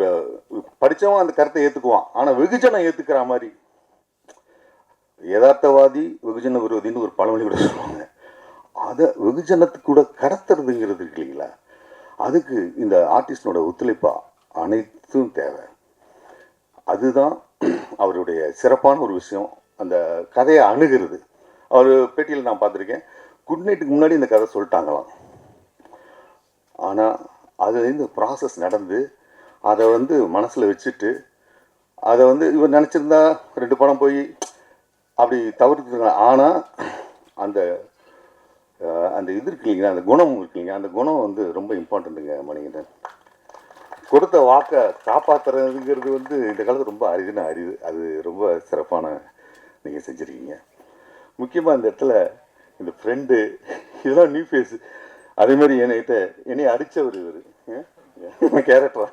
இப்போ படித்தவன் அந்த கருத்தை ஏற்றுக்குவான் ஆனால் வெகுஜனம் ஏற்றுக்கிற மாதிரி. யதார்த்தவாதி வெகுஜன விரோதின்னு ஒரு பழமொழி கூட சொல்லுவாங்க. அதை வெகுஜனத்துக்கு கூட கடத்துறதுங்கிறது இருக்கு இல்லைங்களா? அதுக்கு இந்த ஆர்டிஸ்டனோட ஒத்துழைப்பா அனைத்தும் தேவை. அதுதான் அவருடைய சிறப்பான ஒரு விஷயம். அந்த கதையை அணுகிறது. அவர் பேட்டியில் நான் பார்த்துருக்கேன். குட் நைட்டுக்கு முன்னாடி இந்த கதை சொல்லிட்டாங்களாம். ஆனால் அது இந்த ப்ராசஸ் நடந்து அதை வந்து மனசில் வச்சுட்டு அதை வந்து இவர் நினச்சிருந்தா ரெண்டு படம் போய் அப்படி தவிர்த்துருக்கலாம் ஆனால் அந்த அந்த இது இருக்கு இல்லைங்களா அந்த குணம் இருக்கு இல்லைங்க அந்த குணம் வந்து ரொம்ப இம்பார்ட்டண்ட்டுங்க மணிகண்டன். கொடுத்த வாக்கை காப்பாற்றுறதுங்கிறது வந்து இந்த காலத்து ரொம்ப அரிதுன்னு அரிது அது ரொம்ப சிறப்பான நீங்கள் செஞ்சுருக்கீங்க. முக்கியமாக இந்த இடத்துல இந்த ஃப்ரெண்டு இதெல்லாம் நியூ ஃபேஸ் அதேமாதிரி என்கிட்ட என்னை அடித்தவர் இவர். கேரக்டரா?